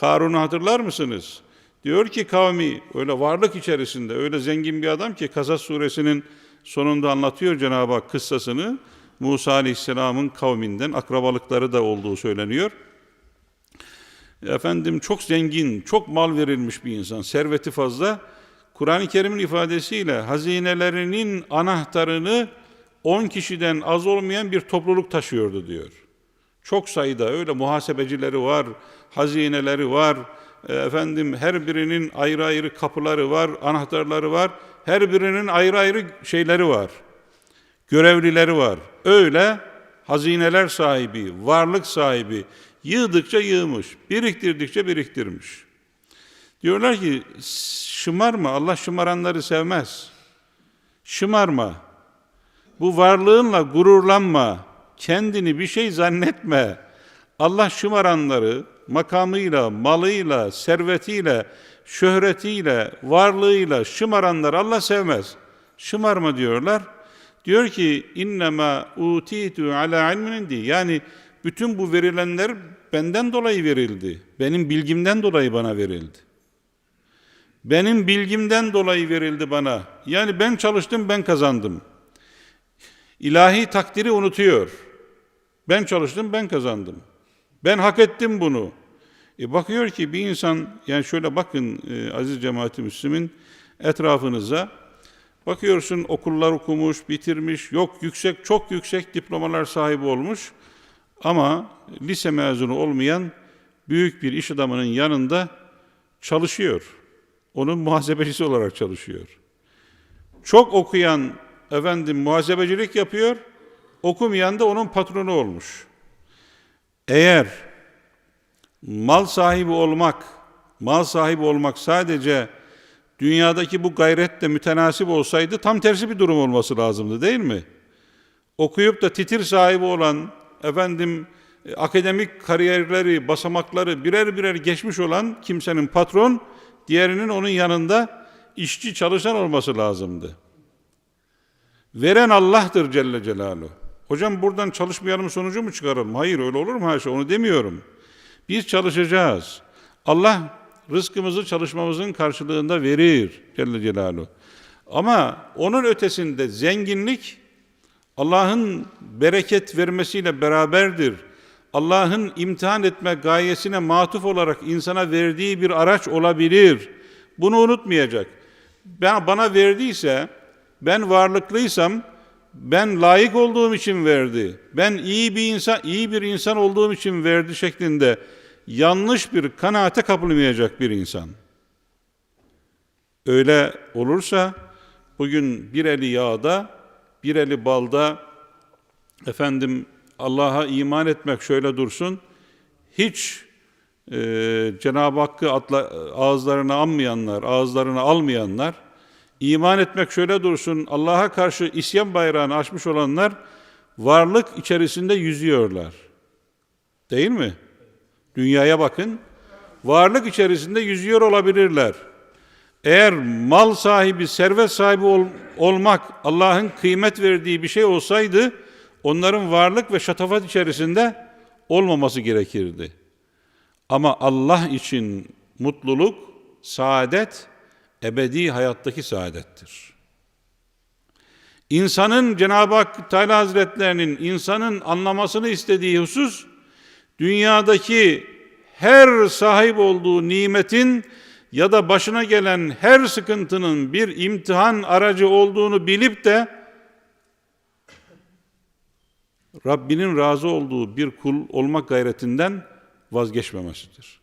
Karun'u hatırlar mısınız? Diyor ki kavmi öyle varlık içerisinde öyle zengin bir adam ki Kasas suresinin sonunda anlatıyor Cenab-ı Hak kıssasını. Musa Aleyhisselam'ın kavminden akrabalıkları da olduğu söyleniyor. Efendim çok zengin, çok mal verilmiş bir insan, serveti fazla. Kur'an-ı Kerim'in ifadesiyle hazinelerinin anahtarını 10 kişiden az olmayan bir topluluk taşıyordu diyor. Çok sayıda öyle muhasebecileri var, hazineleri var, e, efendim her birinin ayrı ayrı kapıları var, anahtarları var, her birinin ayrı ayrı şeyleri var, görevlileri var. Öyle hazineler sahibi, varlık sahibi, yığdıkça yığmış, biriktirdikçe biriktirmiş. Diyorlar ki şımarma, Allah şımaranları sevmez. Şımarma. Bu varlığınla gururlanma. Kendini bir şey zannetme. Allah şımaranları makamıyla, malıyla, servetiyle, şöhretiyle, varlığıyla şımaranları Allah sevmez. Şımarma diyorlar. Diyor ki innema utitu ala ilmin indi. Yani bütün bu verilenler benden dolayı verildi. Benim bilgimden dolayı bana verildi. Benim bilgimden dolayı verildi bana. Yani ben çalıştım, ben kazandım. İlahi takdiri unutuyor. Ben çalıştım, ben kazandım. Ben hak ettim bunu. E bakıyor ki bir insan, yani şöyle bakın e, aziz cemaati Müslümin, etrafınıza, bakıyorsun okullar okumuş, bitirmiş, yok yüksek, çok yüksek diplomalar sahibi olmuş, ama lise mezunu olmayan büyük bir iş adamının yanında çalışıyor. Onun muhasebecisi olarak çalışıyor. Çok okuyan efendim muhasebecilik yapıyor, okumayan da onun patronu olmuş. Eğer mal sahibi olmak, mal sahibi olmak sadece dünyadaki bu gayretle mütenasip olsaydı tam tersi bir durum olması lazımdı değil mi? Okuyup da titir sahibi olan, efendim e, akademik kariyerleri, basamakları birer birer geçmiş olan kimsenin patron, diğerinin onun yanında işçi çalışan olması lazımdı. Veren Allah'tır Celle Celaluhu. Hocam buradan çalışmayalım sonucu mu çıkaralım? Hayır öyle olur mu haşa onu demiyorum. Biz çalışacağız. Allah rızkımızı çalışmamızın karşılığında verir Celle Celaluhu. Ama onun ötesinde zenginlik Allah'ın bereket vermesiyle beraberdir. Allah'ın imtihan etme gayesine matuf olarak insana verdiği bir araç olabilir. Bunu unutmayacak. Ben bana verdiyse, ben varlıklıysam, ben layık olduğum için verdi. Ben iyi bir insan, iyi bir insan olduğum için verdi şeklinde yanlış bir kanaate kapılmayacak bir insan. Öyle olursa bugün bir eli yağda, bir eli balda efendim Allah'a iman etmek şöyle dursun. Hiç e, Cenab-ı Hakk'ı atla, ağızlarına anmayanlar, ağızlarına almayanlar, iman etmek şöyle dursun. Allah'a karşı isyan bayrağını açmış olanlar varlık içerisinde yüzüyorlar. Değil mi? Dünyaya bakın. Varlık içerisinde yüzüyor olabilirler. Eğer mal sahibi, servet sahibi ol, olmak Allah'ın kıymet verdiği bir şey olsaydı onların varlık ve şatafat içerisinde olmaması gerekirdi. Ama Allah için mutluluk, saadet ebedi hayattaki saadettir. İnsanın Cenab-ı Hak Teala Hazretlerinin insanın anlamasını istediği husus dünyadaki her sahip olduğu nimetin ya da başına gelen her sıkıntının bir imtihan aracı olduğunu bilip de Rabbinin razı olduğu bir kul olmak gayretinden vazgeçmemesidir.